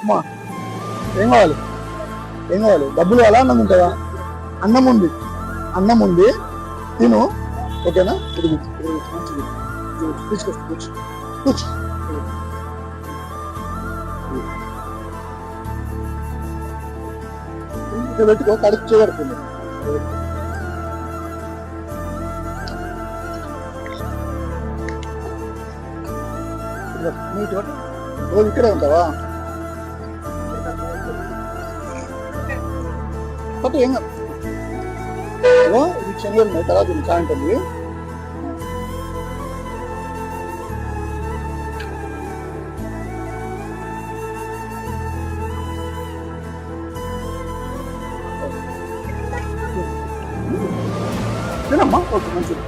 ఉప్మా ఏం కావాలి ఏం కావాలి డబ్బులు ఎలా అన్నం ఉంటుందా అన్నం ఉంది అన్నం ఉంది తిను ఓకేనా తిరిగి తీసుకొస్తా పెట్టుకో కడుపు చేయబడుతుంది నీటి పట్టు ఇక్కడే ఉంటావా பட் எங்க இதுக்கு செங்கல் மெட்டலாக கொஞ்சம் காயின் பண்ணி என்னம்மா ஓகே மஞ்சள்